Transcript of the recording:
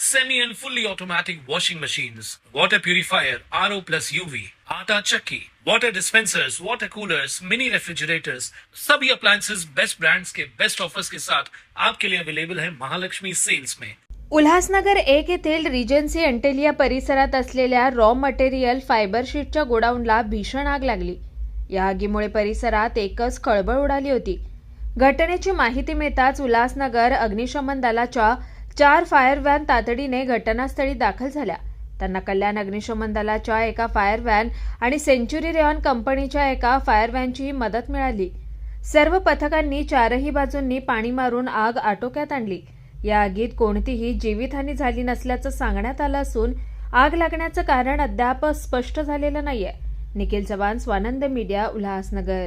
semi and fully automatic washing machines, water purifier, RO plus UV, आटा चक्की, water dispensers, water coolers, mini refrigerators, सभी appliances best brands के best offers के साथ आपके लिए अवेलेबल है महालक्ष्मी सेल्स में। उल्हासनगर एक येथील रिजन्सी अंटेलिया परिसरात असलेल्या रॉ मटेरियल फायबर शीटच्या गोडाऊनला भीषण आग लागली. या आगीमुळे परिसरात एकच खळबळ उडाली होती. घटनेची माहिती मिळताच उल्हासनगर अग्निशमन दलाच्या चार फायर व्हॅन तातडीने घटनास्थळी दाखल झाल्या. त्यांना कल्याण अग्निशमन दलाच्या एका फायर व्हॅन आणि सेंच्युरी रेऑन कंपनीच्या एका फायर व्हॅनचीही मदत मिळाली. सर्व पथकांनी चारही बाजूंनी पाणी मारून आग आटोक्यात आणली. या आगीत कोणतीही जीवितहानी झाली नसल्याचं सांगण्यात आलं असून आग लागण्याचं कारण अद्याप स्पष्ट झालेलं नाहीये. निखिल चव्हाण स्वानंद मीडिया उल्हासनगर.